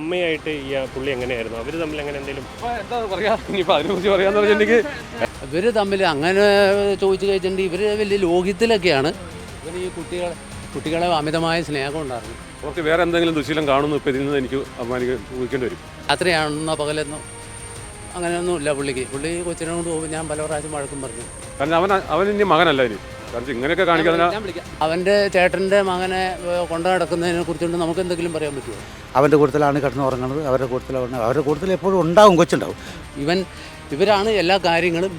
അമ്മയായിട്ട് ഈ പുള്ളി എങ്ങനെയായിരുന്നു? അവർ തമ്മിൽ അങ്ങനെ എന്തെങ്കിലും എന്താ പറയാ? ഇനിയിപ്പോൾ അതിനെക്കുറിച്ച് പറയാന്ന് പറഞ്ഞിട്ടുണ്ടെങ്കിൽ ഇവർ തമ്മിൽ അങ്ങനെ ചോദിച്ചു കഴിച്ചിട്ടുണ്ടെങ്കിൽ ഇവർ വലിയ ലോഹിത്തിലൊക്കെയാണ് ഇവർ ഈ കുട്ടികളെ കുട്ടികളെ അമിതമായ സ്നേഹം ഉണ്ടായിരുന്നു അവർക്ക് വേറെ എന്തെങ്കിലും ദുശീലം കാണുന്നു ഇപ്പം ഇതിൽ നിന്ന് എനിക്ക് അഭിമാനിക്കാൻ ചോദിക്കേണ്ടി വരും. രാത്രിയാണെന്നോ പകലെന്നോ? അങ്ങനെയൊന്നും ഇല്ല പുള്ളിക്ക്. പുള്ളി കൊച്ചിനോട് കൊണ്ട് പോകുമ്പോൾ ഞാൻ പല പ്രാവശ്യം വഴക്കും പറഞ്ഞു. കാരണം അവൻ അവൻ ഇനി മകനല്ല ഇനി. കാരണം ഇങ്ങനെയൊക്കെ കാണിക്കാതെ അവന്റെ. അവന്റെ ചേട്ടന്റെ മകനെ കൊണ്ടു നടക്കുന്നതിനെ കുറിച്ചുകൊണ്ട് നമുക്ക് എന്തെങ്കിലും പറയാൻ പറ്റുമോ? അവന്റെ കൂട്ടത്തിലാണ് കിടന്ന് ഉറങ്ങുന്നത്. അവരുടെ കൂട്ടത്തിലാണ് അവരുടെ കൂട്ടത്തിൽ എപ്പോഴും ഉണ്ടാവും കൊച്ചുണ്ടാവും. ഇവൻ ഇവരാണ് എല്ലാ കാര്യങ്ങളും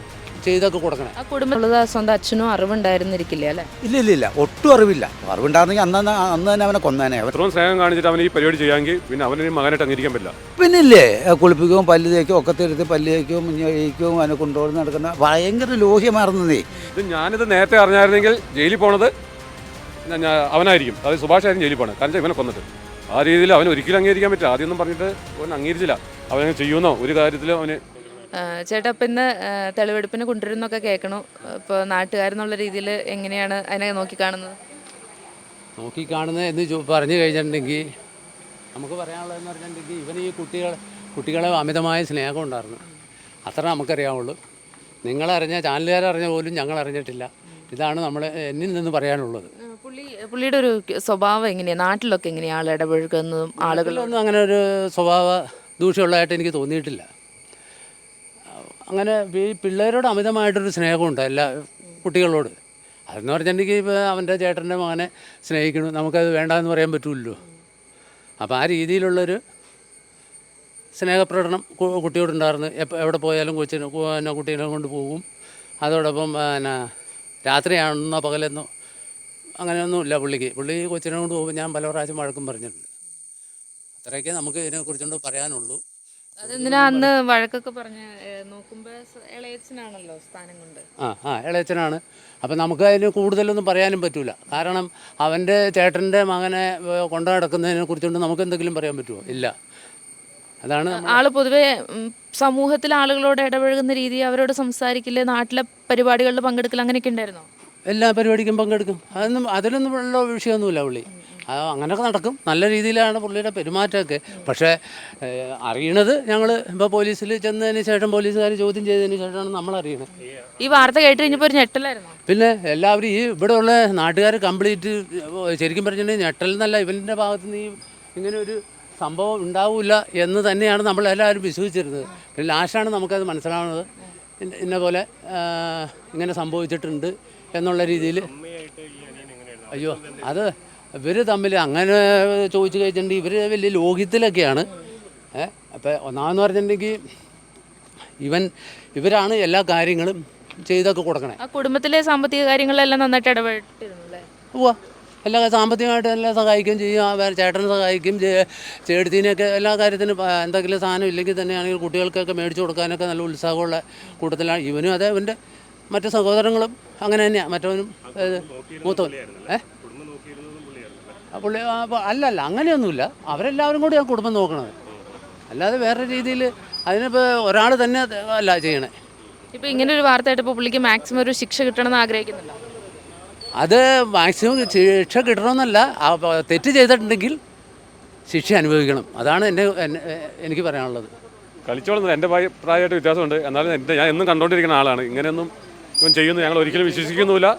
ചെയ്തൊക്കെ കൊടുക്കണേ. ആ കുടുംബമുള്ളത് സ്വന്തം അച്ഛനും അറിവുണ്ടായിരുന്നിരിക്കില്ല അല്ലേ? ഇല്ല ഇല്ല ഇല്ല. ഒട്ടും അറിവില്ല. അറിവുണ്ടായിരുന്നെങ്കിൽ അന്ന് തന്നെ അന്ന് തന്നെ അവനെ കൊന്നേനെ. അവൻ ഇത്രയും സ്നേഹം കാണിച്ചിട്ട് അവൻ ഈ പരിപാടി ചെയ്യാമെങ്കിൽ പിന്നെ അവനെ മകനായിട്ട് അംഗീകരിക്കാൻ പറ്റില്ല. പിന്നില്ലേ? കുളിപ്പിക്കും പല്ല് തേക്കും ഒക്കെ തിരുത്തി പല്ല് തേക്കും മുഞ്ഞ കഴിക്കും അവനെ കൊണ്ടുപോയി നടക്കുന്ന ഭയങ്കര ലോഹ്യമായിരുന്നേ ഇത് ഞാനിത് നേരത്തെ അറിഞ്ഞായിരുന്നെങ്കിൽ ജയിലിൽ പോണത് ഞാൻ- ഞാൻ- അവനായിരിക്കും. അത് സുഭാഷ് ആയിരുന്നു ജയിലിൽ പോണത്. കാരണം ഇവനെ കൊന്നിട്ട്. ആ രീതിയിൽ അവൻ ഒരിക്കലും അംഗീകരിക്കാൻ പറ്റില്ല. ആദ്യമൊന്നും പറഞ്ഞിട്ട് അവൻ അംഗീകരിച്ചില്ല. അവനെ ചെയ്യുന്നോ? ഒരു കാര്യത്തിലും അവന് ചേട്ടാ അപ്പം ഇന്ന് തെളിവെടുപ്പിന് കൊണ്ടുവരുന്നൊക്കെ കേൾക്കണു. ഇപ്പോൾ നാട്ടുകാരെന്നുള്ള രീതിയിൽ എങ്ങനെയാണ് അതിനെ നോക്കിക്കാണുന്നത് നോക്കിക്കാണുന്നത് എന്ന് ചോ- പറഞ്ഞു കഴിഞ്ഞിട്ടുണ്ടെങ്കിൽ നമുക്ക് പറയാനുള്ളതെന്ന് പറഞ്ഞിട്ടുണ്ടെങ്കിൽ ഇവൻ ഈ കുട്ടികൾ കുട്ടികളെ അമിതമായ സ്നേഹം ഉണ്ടായിരുന്നു. അത്ര നമുക്കറിയാവുള്ളൂ. നിങ്ങളറിഞ്ഞ ചാനലുകാരറിഞ്ഞ പോലും ഞങ്ങൾ അറിഞ്ഞിട്ടില്ല ഇതാണ് നമ്മൾ എന്നിൽ നിന്ന് പറയാനുള്ളത്. പുള്ളി പുള്ളിയുടെ ഒരു സ്വഭാവം എങ്ങനെയാണ് നാട്ടിലൊക്കെ എങ്ങനെയാണ് ആൾ ഇടപഴകുന്നതും ആളുകളൊന്നും അങ്ങനെ ഒരു സ്വഭാവ ദൂഷ്യമുള്ളതായിട്ട് എനിക്ക് തോന്നിയിട്ടില്ല. അങ്ങനെ ഈ പിള്ളേരോട് അമിതമായിട്ടൊരു സ്നേഹമുണ്ട് എല്ലാ കുട്ടികളോട്. അതെന്ന് പറഞ്ഞിട്ടുണ്ടെങ്കിൽ ഇപ്പോൾ അവന്റെ ചേട്ടന്റെ മകനെ സ്നേഹിക്കണം. നമുക്കത് വേണ്ടെന്ന് പറയാൻ പറ്റുമല്ലോ അപ്പോൾ ആ രീതിയിലുള്ളൊരു സ്നേഹപ്രകടനം കുട്ടിയോട് കുട്ടിയോടുണ്ടായിരുന്നു. എപ്പോൾ എവിടെ പോയാലും കൊച്ചിനെ എന്നെ കുട്ടീനെ കൊണ്ട് പോകും. അതോടൊപ്പം പിന്നെ രാത്രിയാണെന്നോ പകലെന്നോ അങ്ങനെയൊന്നും ഇല്ല പുള്ളിക്ക്. പുള്ളി കൊച്ചിനെ കൊണ്ട് പോകുമ്പോൾ ഞാൻ പല പ്രാവശ്യം വഴക്കും പറഞ്ഞിട്ടുണ്ട്. അത്രയൊക്കെ നമുക്ക് ഇതിനെക്കുറിച്ചുകൊണ്ട് പറയാനുള്ളൂ. അതെന്തിനാ അന്ന് വഴക്കൊക്കെ പറഞ്ഞ നോക്കുമ്പോൾ ഇളയച്ചനാണല്ലോ സ്ഥാനം കൊണ്ട്? ആ ആ ഇളയച്ചനാണ് അപ്പം നമുക്ക് അതിന് കൂടുതലൊന്നും പറയാനും പറ്റില്ല കാരണം അവന്റെ ചേട്ടന്റെ മകനെ കൊണ്ടു നടക്കുന്നതിനെ കുറിച്ചുകൊണ്ട് നമുക്ക് എന്തെങ്കിലും പറയാൻ പറ്റുമോ ഇല്ല. അതാണ് ആൾ പൊതുവെ സമൂഹത്തിലെ സമൂഹത്തിൽ ആളുകളോട് ഇടപഴകുന്ന രീതി അവരോട് സംസാരിക്കില്ല നാട്ടിലെ പരിപാടികളിൽ പങ്കെടുക്കൽ അങ്ങനെയൊക്കെ ഉണ്ടായിരുന്നോ? എല്ലാ പരിപാടിക്കും പങ്കെടുക്കും. അതൊന്നും അതിലൊന്നും ഉള്ള വിഷയമൊന്നുമില്ല പുള്ളി. അത് അങ്ങനെയൊക്കെ നടക്കും. നല്ല രീതിയിലാണ് പുള്ളിയുടെ പെരുമാറ്റമൊക്കെ. പക്ഷേ അറിയണത് ഞങ്ങൾ ഇപ്പോൾ പോലീസിൽ ചെന്നതിന് ശേഷം പോലീസുകാർ ചോദ്യം ചെയ്തതിന് ശേഷമാണ് നമ്മൾ അറിയുന്നത് ഈ വാർത്ത കേട്ട് കഴിഞ്ഞപ്പോൾ ഒരു ഞെട്ടലായിരുന്നു. പിന്നെ എല്ലാവരും ഈ ഉള്ള നാട്ടുകാർ കംപ്ലീറ്റ് ശരിക്കും പറഞ്ഞിട്ടുണ്ടെങ്കിൽ ഞെട്ടൽ എന്നല്ല ഇവന്റെ ഭാഗത്ത് നിന്ന് ഈ ഇങ്ങനെ ഒരു സംഭവം ഉണ്ടാവില്ല എന്ന് തന്നെയാണ് നമ്മൾ എല്ലാവരും വിശ്വസിച്ചിരുന്നത്. പിന്നെ ലാസ്റ്റാണ് നമുക്കത് മനസ്സിലാവുന്നത്. ഇന്ന പോലെ ഇങ്ങനെ സംഭവിച്ചിട്ടുണ്ട് എന്നുള്ള രീതിയിൽ അയ്യോ അത് ഇവർ തമ്മിൽ അങ്ങനെ ചോദിച്ചു കഴിച്ചിട്ടുണ്ടെങ്കിൽ ഇവർ വലിയ ലോഹിത്തിലൊക്കെയാണ്. ഏ അപ്പോൾ ഒന്നാമെന്ന് പറഞ്ഞിട്ടുണ്ടെങ്കിൽ ഇവൻ ഇവരാണ് എല്ലാ കാര്യങ്ങളും ചെയ്തൊക്കെ കൊടുക്കണേ. ആ കുടുംബത്തിലെ സാമ്പത്തിക കാര്യങ്ങളെല്ലാം നന്നായിട്ട് ഇടപെട്ടിരുന്നു ഉവ്വ. എല്ലാ സാമ്പത്തികമായിട്ട് എല്ലാം സഹായിക്കുകയും ചെയ്യും. ചേട്ടനെ സഹായിക്കും ചേട്ടത്തിനെയൊക്കെ എല്ലാ കാര്യത്തിനും എന്തെങ്കിലും സാധനം ഇല്ലെങ്കിൽ തന്നെയാണെങ്കിൽ കുട്ടികൾക്കൊക്കെ മേടിച്ചു കൊടുക്കാനൊക്കെ നല്ല ഉത്സാഹമുള്ള കൂട്ടത്തിലാണ്. ഇവനും അതെ ഇവന്റെ മറ്റു സഹോദരങ്ങളും അങ്ങനെ തന്നെയാണ് മറ്റവനും മൂത്തവൻ. ഏ? ആ പുള്ളി അല്ലല്ല അങ്ങനെയൊന്നുമില്ല. അവരെല്ലാവരും കൂടി ആ കുടുംബം നോക്കണത്. അല്ലാതെ വേറെ രീതിയിൽ അതിനിപ്പോൾ ഒരാൾ തന്നെ അല്ല ചെയ്യണേ. ഇപ്പം ഇങ്ങനെ ഒരു വാർത്ത ആയിട്ട് പുള്ളിക്ക് മാക്സിമം ഒരു ശിക്ഷ കിട്ടണമെന്ന് ആഗ്രഹിക്കുന്നുണ്ടോ? അത് മാക്സിമം ശിക്ഷ കിട്ടണമെന്നല്ല ആ തെറ്റ് ചെയ്തിട്ടുണ്ടെങ്കിൽ ശിക്ഷ അനുഭവിക്കണം. അതാണ് എന്റെ എന്നെ- എനിക്ക് പറയാനുള്ളത്. കളിച്ചോളുന്നത് എന്റെ പ്രായ- പ്രായമായിട്ട് വ്യത്യാസമുണ്ട്. എന്നാലും എന്റെ ഞാൻ എന്നും കണ്ടുകൊണ്ടിരിക്കുന്ന ആളാണ്. ഇങ്ങനെയൊന്നും ഇവൻ ചെയ്യുന്നു ഞങ്ങൾ ഒരിക്കലും വിശ്വസിക്കുന്നുമില്ല.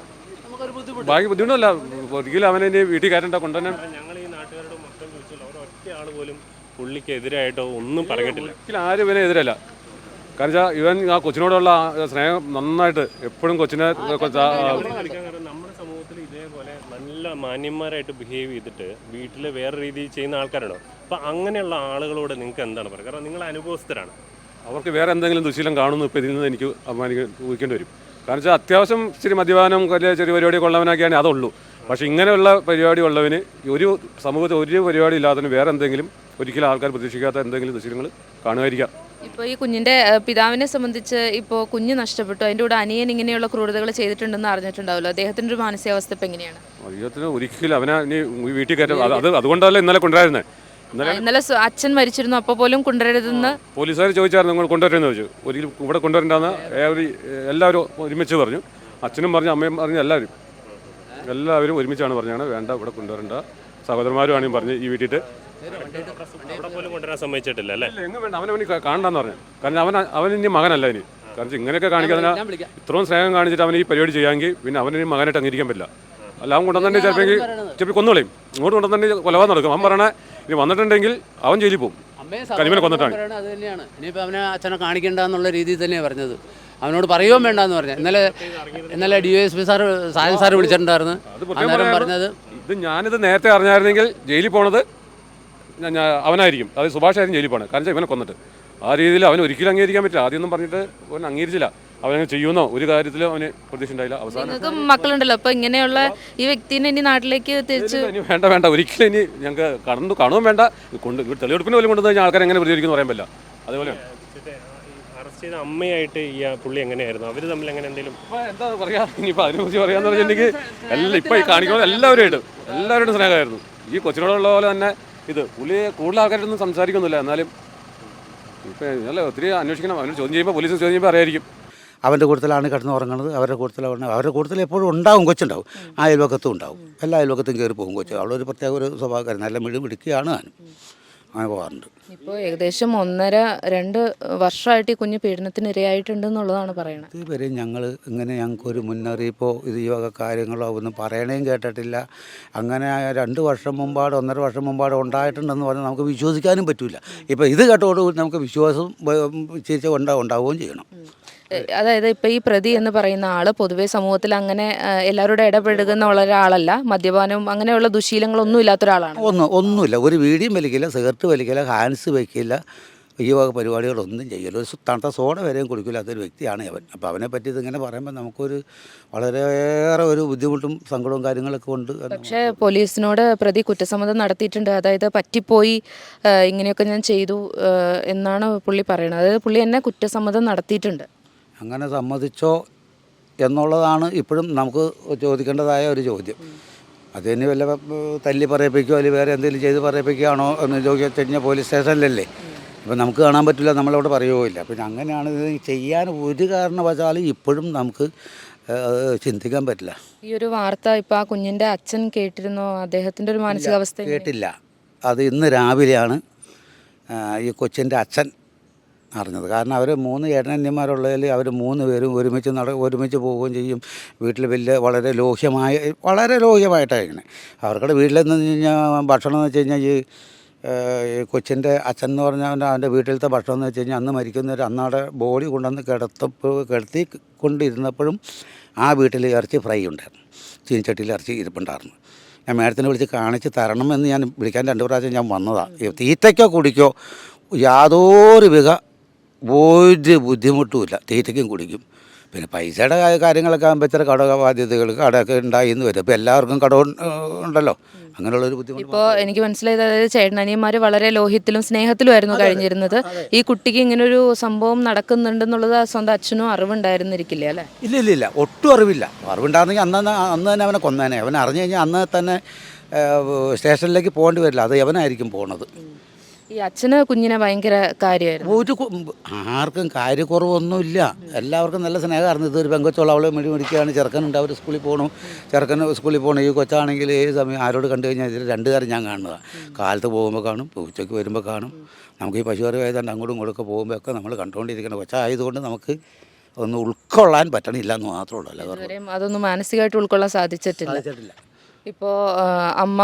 ബാക്കി ബുദ്ധിമുട്ടല്ല. ഒരിക്കലും അവനെ ഇനി വീട്ടിൽ കയറ്റണ്ട കൊണ്ടുതന്നെ ഞങ്ങൾ ഈ നാട്ടുകാരുടെ മൊത്തം ചോദിച്ചല്ലോ അവർ ഒറ്റ ആൾ പോലും പുള്ളിക്ക് എതിരായിട്ടോ ഒന്നും പറഞ്ഞിട്ടില്ല. ഒരിക്കലും ആരും ഇവനെ എതിരല്ല. കാരണം വെച്ചാൽ ഇവൻ ആ കൊച്ചിനോടുള്ള ആ സ്നേഹം നന്നായിട്ട് എപ്പോഴും കൊച്ചിനെ നമ്മുടെ സമൂഹത്തിൽ ഇതേപോലെ നല്ല മാന്യന്മാരായിട്ട് ബിഹേവ് ചെയ്തിട്ട് വീട്ടിൽ വേറെ രീതിയിൽ ചെയ്യുന്ന ആൾക്കാരാണോ അപ്പം അങ്ങനെയുള്ള ആളുകളോട് നിങ്ങൾക്ക് എന്താണ് പറയുക കാരണം നിങ്ങൾ അനുഭവസ്ഥരാണ്. അവർക്ക് വേറെ എന്തെങ്കിലും ദുശീലം കാണുന്നു ഇപ്പോൾ ഇതിൽ നിന്ന് എനിക്ക് അഭിമാനിക്കാൻ ഊഹിക്കേണ്ടി വരും. കാരണം വെച്ചാൽ അത്യാവശ്യം ഇച്ചിരി മദ്യപാനം ചെറിയ പരിപാടി കൊള്ളവനൊക്കെയാണ് അതുള്ളൂ. പക്ഷേ ഇങ്ങനെയുള്ള പരിപാടി ഉള്ളവന് ഒരു സമൂഹത്തിൽ ഒരു പരിപാടി ഇല്ലാത്തതിന് വേറെ എന്തെങ്കിലും ഒരിക്കലും ആൾക്കാർ പ്രതീക്ഷിക്കാത്ത എന്തെങ്കിലും ദൃശ്യങ്ങൾ കാണുമായിരിക്കാം. ഇപ്പോൾ ഈ കുഞ്ഞിന്റെ പിതാവിനെ സംബന്ധിച്ച് ഇപ്പോൾ കുഞ്ഞ് നഷ്ടപ്പെട്ടു. അതിന്റെ കൂടെ അനിയൻ ഇങ്ങനെയുള്ള ക്രൂരതകൾ ചെയ്തിട്ടുണ്ടെന്ന് അറിഞ്ഞിട്ടുണ്ടാവല്ലോ അദ്ദേഹത്തിന്റെ ഒരു മാനസികാവസ്ഥ ഇപ്പം എങ്ങനെയാണ്? അദ്ദേഹത്തിന് ഒരിക്കലും അവനെ ഇനി വീട്ടിൽ കയറ്റും അത് അത് അതുകൊണ്ടല്ല ഇന്നലെ കൊണ്ടുവരുന്നത്? ഇന്നലെ അച്ഛൻ മരിച്ചിരുന്നു. അപ്പോൾ പോലും കൊണ്ടുവരരുതെന്ന് പോലീസുകാർ ചോദിച്ചായിരുന്നു നിങ്ങൾ കൊണ്ടുവരുമെന്ന് ചോദിച്ചു. ഒരിക്കലും ഇവിടെ കൊണ്ടുവരണ്ടെന്ന് ഏവരി എല്ലാവരും ഒരുമിച്ച് പറഞ്ഞു. അച്ഛനും പറഞ്ഞു അമ്മയും പറഞ്ഞു എല്ലാവരും. എല്ലാവരും ഒരുമിച്ചാണ് പറഞ്ഞാണ് വേണ്ട ഇവിടെ കൊണ്ടുവരണ്ട. സഹോദരന്മാരുമാണെങ്കിൽ പറഞ്ഞ് ഈ വീട്ടിട്ട്. കൊണ്ടുവരാൻ സമ്മതിച്ചിട്ടില്ല അല്ലേ എങ്ങും വേണ്ട അവനവന് കാണണ്ടെന്ന് പറഞ്ഞു. കാരണം അവൻ അവൻ ഇനി മകനല്ല ഇനി. കാരണം ഇങ്ങനെയൊക്കെ കാണിക്കാതെ ഇത്രയും സ്നേഹം കാണിച്ചിട്ട് അവൻ ഈ പരിപാടി ചെയ്യാമെങ്കിൽ പിന്നെ അവന് മകനായിട്ട് അംഗീകരിക്കാൻ പറ്റില്ല. അല്ല അവൻ കൊണ്ടുവന്നെ ചിലപ്പോൾ ചിലപ്പോൾ കൊന്നുകളയും ഇങ്ങോട്ട് കൊണ്ടുവന്നെ കൊലപാതകം നടക്കും. അവൻ പറയണേ ഇനി വന്നിട്ടുണ്ടെങ്കിൽ അവൻ ജയിലിൽ പോകും. കരിമനെ കൊന്നിട്ടാണ്. അത് തന്നെയാണ്. ഇനിയിപ്പോൾ അവനെ അച്ഛനെ കാണിക്കണ്ട എന്നുള്ള രീതിയിൽ തന്നെയാണ് പറഞ്ഞത്. അവനോട് പറയുകയും വേണ്ടെന്ന് പറഞ്ഞു. ഇന്നലെ ഇന്നലെ D S P sir Sayan sir വിളിച്ചിട്ടുണ്ടായിരുന്നു. അന്നേരം പറഞ്ഞത് ഇത് ഞാനിത് നേരത്തെ അറിഞ്ഞായിരുന്നെങ്കിൽ ജയിലിൽ പോണത് അവനായിരിക്കും. അത് സുഭാഷ് ആയിരിക്കും ജയിലിൽ പോണത്. കാരണം ഇവനെ കൊന്നിട്ട്. ആ രീതിയിൽ അവൻ ഒരിക്കലും അംഗീകരിക്കാൻ പറ്റില്ല. ആദ്യമൊന്നും പറഞ്ഞിട്ട് അവൻ അംഗീകരിച്ചില്ല. അവനങ്ങനെ ചെയ്യുന്നോ? ഒരു കാര്യത്തിലും അവന് പ്രതീക്ഷ ഉണ്ടായില്ല അവസാനം നിങ്ങൾക്ക് മക്കളുണ്ടല്ലോ. അപ്പൊ ഇങ്ങനെയുള്ള ഈ വ്യക്തിനെ ഇനി നാട്ടിലേക്ക് തിരിച്ച് ഇനി വേണ്ട വേണ്ട. ഒരിക്കലും ഇനി ഞങ്ങൾക്ക് കടന്നു കാണുകയും വേണ്ട. കൊണ്ട് തെളിവെടുപ്പിന് പോലും കൊണ്ടുവന്ന് കഴിഞ്ഞാൽ ആൾക്കാർ എങ്ങനെ പ്രതികരിക്കുന്നു പറയാൻ പറ്റില്ല. അതേപോലെ അറസ്റ്റ് ചെയ്ത അമ്മയായിട്ട് ഈ ആ പുള്ളി എങ്ങനെയായിരുന്നു? അവർ തമ്മിൽ എങ്ങനെ എന്തെങ്കിലും ഇപ്പൊ എന്താ പറയാ? ഇനിയിപ്പോ അതിനെ കുറിച്ച് പറയാന്ന് പറഞ്ഞിട്ടുണ്ടെങ്കിൽ എല്ലാം ഇപ്പൊ ഈ കാണിക്കുന്നത് എല്ലാവരുമായിട്ടും എല്ലാവരുമായിട്ടും സ്നേഹമായിരുന്നു. ഈ കൊച്ചിനോടുള്ള പോലെ തന്നെ ഇത് പുള്ളി കൂടുതൽ ആൾക്കാരൊന്നും സംസാരിക്കുന്നില്ല. എന്നാലും ഇപ്പൊ അല്ല ഒത്തിരി അന്വേഷിക്കണം. അവന് ചോദ്യം ചെയ്യുമ്പോൾ പോലീസ് ചോദ്യം ചെയ്യുമ്പോൾ അറിയായിരിക്കും. അവന്റെ കൂട്ടത്തിലാണ് കിടന്ന് ഉറങ്ങുന്നത് അവരുടെ കൂട്ടത്തിലാണ് അവരുടെ കൂട്ടത്തിൽ എപ്പോഴും ഉണ്ടാവും കൊച്ചുണ്ടാവും. ആ അയൽവക്കത്തും ഉണ്ടാവും. എല്ലാ അയൽവക്കത്തും കയറി പോകും കൊച്ചു. അവളൊരു പ്രത്യേക ഒരു സ്വഭാവക്കാരൻ. നല്ല മിഴി മിടുക്കിയാണ് ഞാനും അങ്ങനെ പോകാറുണ്ട് ഇപ്പോൾ ഏകദേശം ഒന്നര രണ്ട് വർഷമായിട്ട് ഈ കുഞ്ഞ് പീഡനത്തിന് ഇരയായിട്ടുണ്ട് എന്നുള്ളതാണ് പറയുന്നത് ഇതുവരെ ഞങ്ങൾ ഇങ്ങനെ ഞങ്ങൾക്കൊരു മുന്നറിയിപ്പോ ഇത് ഈ വക കാര്യങ്ങളോ ഒന്നും പറയണേയും കേട്ടിട്ടില്ല അങ്ങനെ രണ്ട് വർഷം മുമ്പാട് ഒന്നര വർഷം മുമ്പാട് ഉണ്ടായിട്ടുണ്ടെന്ന് പറഞ്ഞാൽ നമുക്ക് വിശ്വസിക്കാനും പറ്റില്ല ഇപ്പോൾ ഇത് കേട്ടോടുകൂടി നമുക്ക് വിശ്വാസം ചിരിച്ച ഉണ്ടാ ഉണ്ടാവുകയും ചെയ്യണം അതായത് ഇപ്പൊ ഈ പ്രതി എന്ന് പറയുന്ന ആൾ പൊതുവെ സമൂഹത്തിൽ അങ്ങനെ എല്ലാവരുടെ ഉള്ള ഒരാളല്ല. മദ്യപാനവും അങ്ങനെയുള്ള ദുശീലങ്ങളൊന്നും ഇല്ലാത്ത ഒരാളാണ്. ഒന്നും ഒന്നുമില്ല. ഒരു വീടിയും വലിക്കില്ല സിഗരറ്റ് വലിക്കില്ല ഹാൻസ് വയ്ക്കില്ല ഈ വക പരിപാടികളൊന്നും ചെയ്യില്ല. ഒരു തണുത്ത സോഡ വരെയും കുടിക്കില്ലാത്തൊരു വ്യക്തിയാണ് അവൻ. അപ്പോൾ അവനെ പറ്റി ഇതിങ്ങനെ പറയുമ്പോൾ നമുക്കൊരു വളരെയേറെ ഒരു ബുദ്ധിമുട്ടും സങ്കടവും കാര്യങ്ങളൊക്കെ ഉണ്ട് പക്ഷേ പോലീസിനോട് പ്രതി കുറ്റസമ്മതം നടത്തിയിട്ടുണ്ട്. അതായത് പറ്റിപ്പോയി ഇങ്ങനെയൊക്കെ ഞാൻ ചെയ്തു എന്നാണ് പുള്ളി പറയുന്നത്. അതായത് പുള്ളി എന്നെ കുറ്റസമ്മതം നടത്തിയിട്ടുണ്ട്. അങ്ങനെ സമ്മതിച്ചോ എന്നുള്ളതാണ് ഇപ്പോഴും നമുക്ക് ചോദിക്കേണ്ടതായ ഒരു ചോദ്യം. അത് ഇനി വല്ല തല്ലി പറയിപ്പിക്കുകയോ അല്ലെങ്കിൽ വേറെ എന്തെങ്കിലും ചെയ്ത് പറയിപ്പിക്കുകയാണോ എന്ന് ചോദിച്ചു കഴിഞ്ഞാൽ പോലീസ് സ്റ്റേഷനിലല്ലേ? ഇപ്പം നമുക്ക് കാണാൻ പറ്റില്ല നമ്മളവിടെ പറയുകയോ ഇല്ല. പിന്നെ അങ്ങനെയാണ് ഇത് ചെയ്യാൻ ഒരു കാരണവശാലും ഇപ്പോഴും നമുക്ക് ചിന്തിക്കാൻ പറ്റില്ല. ഈ ഒരു വാർത്ത ഇപ്പം ആ കുഞ്ഞിന്റെ അച്ഛൻ കേട്ടിരുന്നോ? അദ്ദേഹത്തിന്റെ ഒരു മാനസികാവസ്ഥ കേട്ടില്ല. അത് ഇന്ന് രാവിലെയാണ് ഈ കൊച്ചിന്റെ അച്ഛൻ അറിഞ്ഞത്. കാരണം അവർ മൂന്ന് ഏട്ടനന്യന്മാരുള്ളതിൽ അവർ മൂന്ന് പേരും ഒരുമിച്ച് നട ഒരുമിച്ച് പോവുകയും ചെയ്യും. വീട്ടിൽ വലിയ വളരെ ലോഹ്യമായ വളരെ ലോഹ്യമായിട്ടാണ് ഇങ്ങനെ വീട്ടിൽ വീട്ടിലെന്ന് കഴിഞ്ഞാൽ ഭക്ഷണം എന്ന് വെച്ച് കഴിഞ്ഞാൽ ഈ ഈ കൊച്ചിന്റെ അച്ഛൻ എന്ന് പറഞ്ഞാൽ അവന്റെ അവന്റെ വീട്ടിലത്തെ ഭക്ഷണം എന്ന് വെച്ച് കഴിഞ്ഞാൽ അന്ന് മരിക്കുന്നവർ അന്നവിടെ ബോഡി കൊണ്ടുവന്ന് കിടത്തപ്പോൾ കിടത്തി കൊണ്ടിരുന്നപ്പോഴും ആ വീട്ടിൽ ഇറച്ചി ഫ്രൈ ഉണ്ടായിരുന്നു. ചീനിച്ചട്ടിയിൽ ഇറച്ചി ഇരിപ്പുണ്ടായിരുന്നു. ഞാൻ മേഡത്തിനെ വിളിച്ച് കാണിച്ച് തരണമെന്ന് ഞാൻ വിളിക്കാൻ രണ്ട് പ്രാവശ്യം ഞാൻ വന്നതാണ് തീറ്റയ്ക്കോ കുടിക്കോ യാതൊരു വിധ ഒരു ബുദ്ധിമുട്ടുമില്ല. തീറ്റയ്ക്കും കുടിക്കും. പിന്നെ പൈസയുടെ കാര്യങ്ങളൊക്കെ ആകുമ്പോൾ ഇത്ര കട ബാധ്യതകൾ കടമൊക്കെ ഉണ്ടായി എന്ന് വരും. അപ്പോൾ എല്ലാവർക്കും കട ഉണ്ടല്ലോ. അങ്ങനെയുള്ളൊരു ബുദ്ധിമുട്ട് ഇപ്പോൾ എനിക്ക് മനസ്സിലായത് അതായത് ചേട്ടനിയന്മാർ വളരെ ലോഹ്യത്തിലും സ്നേഹത്തിലുമായിരുന്നു കഴിഞ്ഞിരുന്നത്. ഈ കുട്ടിക്ക് ഇങ്ങനെ ഒരു സംഭവം നടക്കുന്നുണ്ടെന്നുള്ളത് സ്വന്തം അച്ഛനും അറിവുണ്ടായിരുന്നിരിക്കില്ല അല്ലേ? ഇല്ല ഇല്ല ഇല്ല. ഒട്ടും അറിവില്ല. അറിവുണ്ടായിരുന്നെങ്കിൽ അന്ന് തന്നെ അന്ന് തന്നെ അവനെ കൊന്നേനെ. അവൻ അറിഞ്ഞു കഴിഞ്ഞാൽ അന്ന് തന്നെ സ്റ്റേഷനിലേക്ക് പോകേണ്ടി വരില്ല. അത് അവനായിരിക്കും പോണത്. ഈ അച്ഛന് കുഞ്ഞിനെ ഭയങ്കര കാര്യമായിരുന്നു. ഒരു ആർക്കും കാര്യക്കുറവൊന്നുമില്ല. എല്ലാവർക്കും നല്ല സ്നേഹമായിരുന്നു. ഇതൊരു പെങ്കൊച്ചുള്ള അവളെ മെടി മേടിക്കുകയാണ്. ചെറുക്കനുണ്ട് അവർ സ്കൂളിൽ പോകണം ചെറുക്കൻ സ്കൂളിൽ പോകണം ഈ കൊച്ചാണെങ്കിൽ ഏത് സമയം ആരോട് കണ്ടു കഴിഞ്ഞാൽ ഇതിൽ രണ്ട് കാര്യം ഞാൻ കാണുന്നതാണ് കാലത്ത് പോകുമ്പോൾ കാണും ഉച്ചയ്ക്ക് വരുമ്പോൾ കാണും. നമുക്ക് ഈ പശുവറി ആയതുകൊണ്ട് അങ്ങോട്ടും ഇങ്ങോട്ടൊക്കെ പോകുമ്പോൾ ഒക്കെ നമ്മൾ കണ്ടുകൊണ്ടിരിക്കണം കൊച്ചായതുകൊണ്ട് നമുക്ക് ഒന്ന് ഉൾക്കൊള്ളാൻ പറ്റണില്ല എന്ന് മാത്രമേ ഉള്ളൂ അതൊന്നും മാനസികമായിട്ട് ഉൾക്കൊള്ളാൻ സാധിച്ചിട്ടില്ല. ഇപ്പോൾ അമ്മ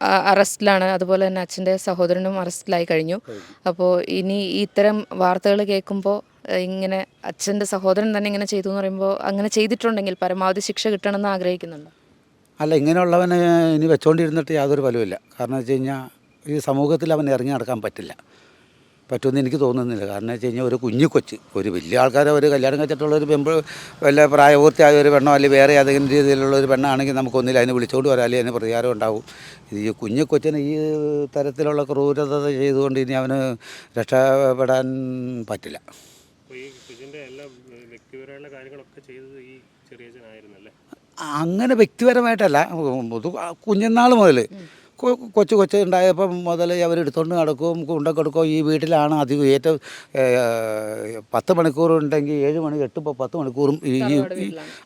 അറസ്റ്റിലാണ്. അതുപോലെ തന്നെ അച്ഛന്റെ സഹോദരനും അറസ്റ്റിലായി കഴിഞ്ഞു. അപ്പോൾ ഇനി ഇത്തരം വാർത്തകൾ കേൾക്കുമ്പോൾ ഇങ്ങനെ അച്ഛന്റെ സഹോദരൻ തന്നെ ഇങ്ങനെ ചെയ്തു എന്ന് പറയുമ്പോൾ അങ്ങനെ ചെയ്തിട്ടുണ്ടെങ്കിൽ പരമാവധി ശിക്ഷ കിട്ടണമെന്ന് ആഗ്രഹിക്കുന്നുണ്ട്? അല്ല ഇങ്ങനെയുള്ളവനെ ഇനി വെച്ചോണ്ടിരുന്നിട്ട് യാതൊരു ഫലവുമില്ല. കാരണം വെച്ച് കഴിഞ്ഞാൽ ഈ സമൂഹത്തിൽ അവൻ ഇറങ്ങി നടക്കാൻ പറ്റില്ല. പറ്റുമെന്ന് എനിക്ക് തോന്നുന്നില്ല കാരണം വെച്ച് കഴിഞ്ഞാൽ ഒരു കുഞ്ഞു കൊച്ച് ഒരു വലിയ ആൾക്കാരെ ഒരു കല്യാണം കഴിച്ചിട്ടുള്ള ഒരു പെമ്പ് വല്ല പ്രായപൂർത്തിയായ ഒരു പെണ്ണോ അല്ലെങ്കിൽ വേറെ ഏതെങ്കിലും രീതിയിലുള്ള ഒരു പെണ്ണാണെങ്കിൽ നമുക്കൊന്നില്ല അതിന് വിളിച്ചുകൊണ്ട് വരാം അല്ലെങ്കിൽ അതിന് പ്രതികാരം ഉണ്ടാവും ഈ കുഞ്ഞു കൊച്ചിന് ഈ തരത്തിലുള്ള ക്രൂരത ചെയ്തുകൊണ്ട് ഇനി അവന് രക്ഷപ്പെടാൻ പറ്റില്ല അങ്ങനെ വ്യക്തിപരമായിട്ടല്ല കുഞ്ഞുനാൾ മുതൽ കൊച്ചു കൊച്ചു ഉണ്ടായപ്പം മുതൽ അവരെടുത്തോണ്ട് നടക്കും കൊണ്ടൊക്കെ ഈ വീട്ടിലാണ് അധികം ഏറ്റവും പത്ത് മണിക്കൂർ ഉണ്ടെങ്കിൽ ഏഴ് മണി എട്ട് പത്ത് മണിക്കൂറും ഈ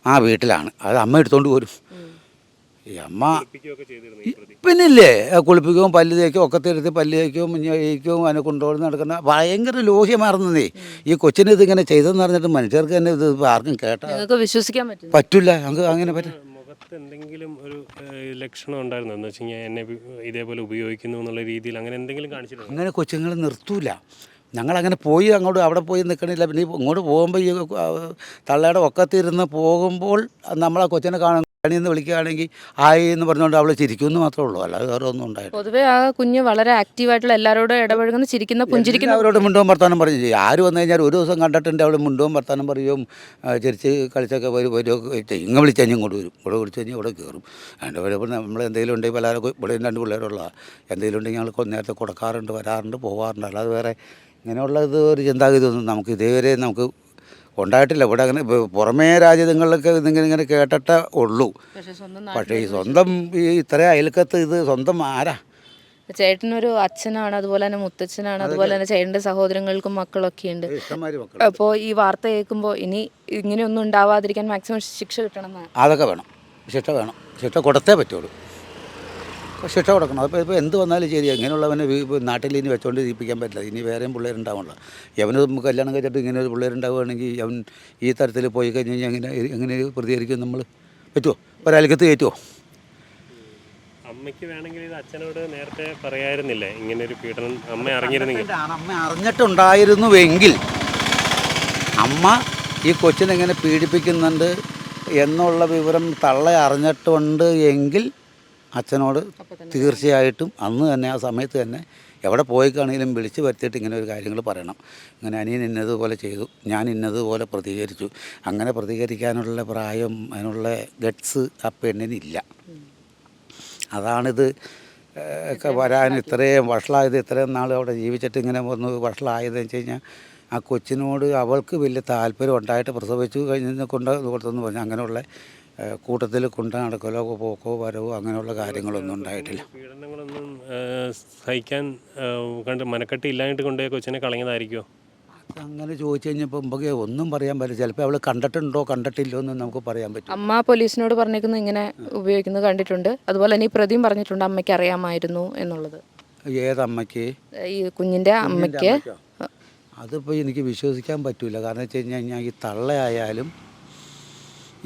ആ വീട്ടിലാണ്. അത് അമ്മ എടുത്തോണ്ട് വരും. ഈ അമ്മ പിന്നില്ലേ കുളിപ്പിക്കും കുളിപ്പിക്കുകയും പല്ല് തേക്കും ഒക്കെ തിരുത്തി പല്ല് തേക്കും കഴിക്കും അതിനെ കൊണ്ടുപോകുന്ന നടക്കുന്ന ഭയങ്കര ലോഹ്യമാർന്നതേ ഈ കൊച്ചിനെ ഇതിങ്ങനെ ചെയ്തെന്ന് പറഞ്ഞിട്ട് മനുഷ്യർക്ക് തന്നെ ഇത് ആർക്കും കേട്ടാ വിശ്വസിക്കാൻ പറ്റില്ല പറ്റില്ല നമുക്ക് അങ്ങനെ പറ്റും മുഖത്ത് എന്തെങ്കിലും ഒരു ലക്ഷണം ഉണ്ടായിരുന്നു? എന്ന് വെച്ച് കഴിഞ്ഞാൽ എന്നെ ഇതേപോലെ ഉപയോഗിക്കുന്നു എന്നുള്ള രീതിയിൽ അങ്ങനെ എന്തെങ്കിലും കാണിച്ചിട്ടുണ്ടോ? അങ്ങനെ കൊച്ചുങ്ങൾ നിർത്തൂല. ഞങ്ങളങ്ങനെ പോയി അങ്ങോട്ട് അവിടെ പോയി നിൽക്കണില്ല. പിന്നെ ഇങ്ങോട്ട് പോകുമ്പോൾ ഈ തള്ളയുടെ ഒക്കത്തിരുന്ന് പോകുമ്പോൾ നമ്മൾ ആ കൊച്ചിനെ കാണും കണിന്ന് വിളിക്കുകയാണെങ്കിൽ ആയി എന്ന് പറഞ്ഞുകൊണ്ട് അവൾ ചിരിക്കുമെന്ന് മാത്രമേ ഉള്ളൂ. അല്ലാതെ വേറെ ഒന്നും ഉണ്ടായില്ല പൊതുവേ ആ കുഞ്ഞ് വളരെ ആക്റ്റീവായിട്ടുള്ള എല്ലാവരോടും ഇടപഴകുന്ന ചിരിക്കുന്ന പുഞ്ചിരിക്കുന്ന. അവരോട് മുണ്ടവും വർത്താനം പറഞ്ഞു ചെയ്യും. ആര് വന്നു കഴിഞ്ഞാൽ ഒരു ദിവസം കണ്ടിട്ടുണ്ട് അവൾ മുണ്ടവും വർത്താനം പറയും ചിരിച്ച് കളിച്ചൊക്കെ വരും വരും ഇങ്ങ വിളിച്ച് ഇങ്ങോട്ട് വരും. ഇവിടെ വിളിച്ചു കഴിഞ്ഞാൽ ഇവിടെ കയറും. അതിന്റെ ഇവിടെ നമ്മൾ എന്തെങ്കിലും ഉണ്ടെങ്കിൽ പലരും ഇവിടെ രണ്ട് പിള്ളേരുള്ള എന്തെങ്കിലും ഉണ്ടെങ്കിൽ ഞങ്ങൾ നേരത്തെ കൊടുക്കാറുണ്ട് വരാറുണ്ട് പോകാറുണ്ട് അല്ലാതെ വേറെ ഇങ്ങനെയുള്ള ഇത് ഒരു ചിന്താഗതി ഒന്നും നമുക്ക് ഇതേവരെ നമുക്ക് ഉണ്ടായിട്ടില്ല. ഇവിടെ അങ്ങനെ പുറമേ രാജ്യങ്ങളിലൊക്കെ ഇതിങ്ങനെ ഇങ്ങനെ കേട്ടിട്ടേ ഉള്ളൂ. പക്ഷേ ഈ സ്വന്തം ഈ ഇത്ര അയൽക്കത്ത് ഇത് സ്വന്തം ആരാ? ചേട്ടനൊരു അച്ഛനാണ് അതുപോലെ തന്നെ മുത്തച്ഛനാണ് അതുപോലെ തന്നെ ചേട്ടന്റെ സഹോദരങ്ങൾക്കും മക്കളൊക്കെ ഉണ്ട്. അപ്പോൾ ഈ വാർത്ത കേൾക്കുമ്പോൾ ഇനി ഇങ്ങനെയൊന്നും ഉണ്ടാവാതിരിക്കാൻ മാക്സിമം ശിക്ഷ കിട്ടണം അതൊക്കെ വേണം. ശിക്ഷ വേണം. ശിക്ഷ കൊടുത്തേ പറ്റുള്ളൂ. ശിക്ഷ കൊടുക്കണം. അപ്പോൾ ഇപ്പോൾ എന്ത് വന്നാലും ശരി ഇങ്ങനെയുള്ളവനെ നാട്ടിൽ ഇനി വെച്ചുകൊണ്ട് ജീവിപ്പിക്കാൻ പറ്റില്ല. ഇനി വേറെയും പിള്ളേരുണ്ടാവുമല്ലോ യവന് കല്യാണം കഴിച്ചിട്ട് ഇങ്ങനെ ഒരു പിള്ളേരുണ്ടാവുകയാണെങ്കിൽ അവൻ ഈ തരത്തിൽ പോയി കഴിഞ്ഞ് കഴിഞ്ഞാൽ എങ്ങനെ എങ്ങനെ പ്രതികരിക്കും നമ്മൾ പറ്റുമോ ഒരാൾക്കത്ത് കയറ്റുമോ അമ്മയ്ക്ക് വേണമെങ്കിൽ ഇത് അച്ഛനോട് നേരത്തെ പറയായിരുന്നില്ലേ? ഇങ്ങനെ ഒരു പീഡനം അമ്മ അറിഞ്ഞിരുന്നെങ്കിൽ. അമ്മ അറിഞ്ഞിട്ടുണ്ടായിരുന്നുവെങ്കിൽ അമ്മ ഈ കൊച്ചിനെങ്ങനെ പീഡിപ്പിക്കുന്നുണ്ട് എന്നുള്ള വിവരം തള്ള അറിഞ്ഞിട്ടുണ്ട് എങ്കിൽ അച്ഛനോട് തീർച്ചയായിട്ടും അന്ന് തന്നെ ആ സമയത്ത് തന്നെ എവിടെ പോയിക്കാണെങ്കിലും വിളിച്ച് വരുത്തിയിട്ട് ഇങ്ങനെ ഒരു കാര്യങ്ങൾ പറയണം. ഇങ്ങനെ അനിയൻ ഇന്നതുപോലെ ചെയ്തു ഞാൻ ഇന്നതുപോലെ പ്രതികരിച്ചു. അങ്ങനെ പ്രതികരിക്കാനുള്ള പ്രായം അതിനുള്ള ഗട്ട്സ് ആ പെണ്ണിനില്ല. അതാണിത് ഒക്കെ വരാൻ ഇത്രയും വഷളായത് ഇത്രയും നാൾ അവിടെ ജീവിച്ചിട്ട് ഇങ്ങനെ വന്ന് വഷളായതെന്ന് വെച്ച് കഴിഞ്ഞാൽ ആ കൊച്ചിനോട് അവൾക്ക് വലിയ താല്പര്യം ഉണ്ടായിട്ട് പ്രസവിച്ചു കഴിഞ്ഞ് കൊണ്ട് കൊടുത്തെന്ന് പറഞ്ഞു. അങ്ങനെയുള്ള കൂട്ടത്തിൽ കൊണ്ട് നടക്കലോ പോക്കോ വരവോ അങ്ങനെയുള്ള കാര്യങ്ങളൊന്നും ഉണ്ടായിട്ടില്ല. പീഡനങ്ങളൊന്നും സഹിക്കാൻ കണ്ട് മനക്കെട്ടി ഇല്ലായിട്ട് കൊണ്ടുപോയി കൊച്ചിനെ കളഞ്ഞതായിരിക്കുമോ അങ്ങനെ ചോദിച്ചു കഴിഞ്ഞപ്പോൾ മുമ്പേ ഒന്നും പറയാൻ പറ്റില്ല. ചിലപ്പോൾ അവൾ കണ്ടിട്ടുണ്ടോ കണ്ടിട്ടില്ലോ എന്ന് നമുക്ക് പറയാൻ പറ്റും. അമ്മ പോലീസിനോട് പറഞ്ഞിരിക്കുന്നു ഇങ്ങനെ ഉപയോഗിക്കുന്നത് കണ്ടിട്ടുണ്ട്. അതുപോലെ തന്നെ ഈ പ്രതിയും പറഞ്ഞിട്ടുണ്ട് അമ്മയ്ക്ക് അറിയാമായിരുന്നു എന്നുള്ളത്. ഏതമ്മയ്ക്ക്? ഈ കുഞ്ഞിന്റെ അമ്മയ്ക്ക്. അതിപ്പോൾ എനിക്ക് വിശ്വസിക്കാൻ പറ്റില്ല കാരണം വെച്ച് കഴിഞ്ഞ് കഴിഞ്ഞാൽ ഈ തള്ളയായാലും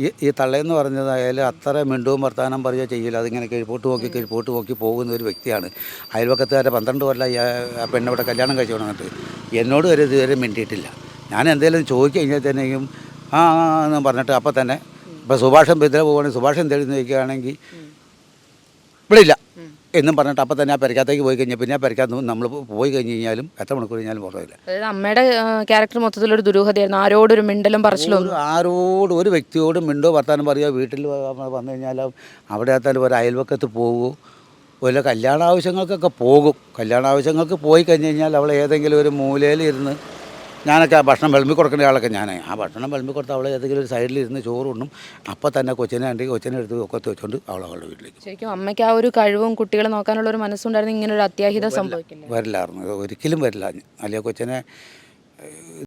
ഈ ഈ തള്ളയെന്ന് പറഞ്ഞതായാലും അത്ര മിണ്ടവും വർത്താനം പറയുകയോ ചെയ്യില്ല. അതിങ്ങനെ കിഴിപ്പോട്ട് നോക്കി കിഴിപ്പോട്ട് നോക്കി പോകുന്ന ഒരു വ്യക്തിയാണ്. അയൽവക്കത്തുകാരെ പന്ത്രണ്ട് കൊല്ലം ഈ ആ- പെണ്ണവിടെ കല്യാണം കഴിച്ചു കൊണ്ടിട്ട് എന്നോട് വരെ ഇതുവരെ മിണ്ടിയിട്ടില്ല. ഞാൻ എന്തെങ്കിലും ചോദിച്ചു കഴിഞ്ഞാൽ തന്നെയും ആ ആ എന്ന് പറഞ്ഞിട്ട് അപ്പം തന്നെ ഇപ്പോൾ സുഭാഷൻ ബിദ്ര പോവുകയാണെങ്കിൽ സുഭാഷൻ എന്തെങ്കിലും ചോദിക്കുകയാണെങ്കിൽ ഇവിടെ ഇല്ല. എന്നും പറഞ്ഞിട്ട് അപ്പം തന്നെ ആ പെരക്കകത്തേക്ക് പോയി കഴിഞ്ഞാൽ പിന്നെ ആ പെരക്കകത്ത് നമ്മൾ പോയി കഴിഞ്ഞ് കഴിഞ്ഞാലും എത്ര മണിക്കൂർ കഴിഞ്ഞാലും പുറമില്ല അതായത് അമ്മയുടെ ക്യാരക്ടർ മൊത്തത്തിലൊരു ദുരൂഹതയായിരുന്നു. ആരോടൊരു മിണ്ടലും പറച്ചിലും ആരോട് ഒരു വ്യക്തിയോടും മിണ്ടോ വർത്താനം പറയുക വീട്ടിൽ വന്നു കഴിഞ്ഞാൽ അവിടെ എത്താൻ ഒരു അയൽവക്കത്ത് പോകുമോ വല്ല കല്യാണ ആവശ്യങ്ങൾക്കൊക്കെ പോകും. കല്യാണ ആവശ്യങ്ങൾക്ക് പോയി കഴിഞ്ഞ് കഴിഞ്ഞാൽ അവൾ ഏതെങ്കിലും ഒരു മൂലയിൽ ഇരുന്ന് ഞാനൊക്കെ ആ ഭക്ഷണം വിളമ്പി കൊടുക്കേണ്ട ആളൊക്കെ ഞാൻ ആ ഭക്ഷണം വിളമ്പി കൊടുത്ത് അവളെ ഏതെങ്കിലും ഒരു സൈഡിൽ ഇരുന്ന് ചോറുണ്ണും അപ്പം തന്നെ കൊച്ചിനെ ഉണ്ടെങ്കിൽ കൊച്ചിനെ എടുത്ത് ഒക്കെ വെച്ചുകൊണ്ട് അവൾ അവളുടെ വീട്ടിലേക്ക്. ശരിക്കും അമ്മയ്ക്ക് ആ ഒരു കഴിവും കുട്ടികളെ നോക്കാനുള്ള ഒരു മനസ്സുണ്ടായിരുന്നു ഇങ്ങനെ ഒരു അത്യാഹിതം സംഭവിക്കില്ല? വരില്ലായിരുന്നു. ഒരിക്കലും വരില്ല. അല്ലെങ്കിൽ കൊച്ചിനെ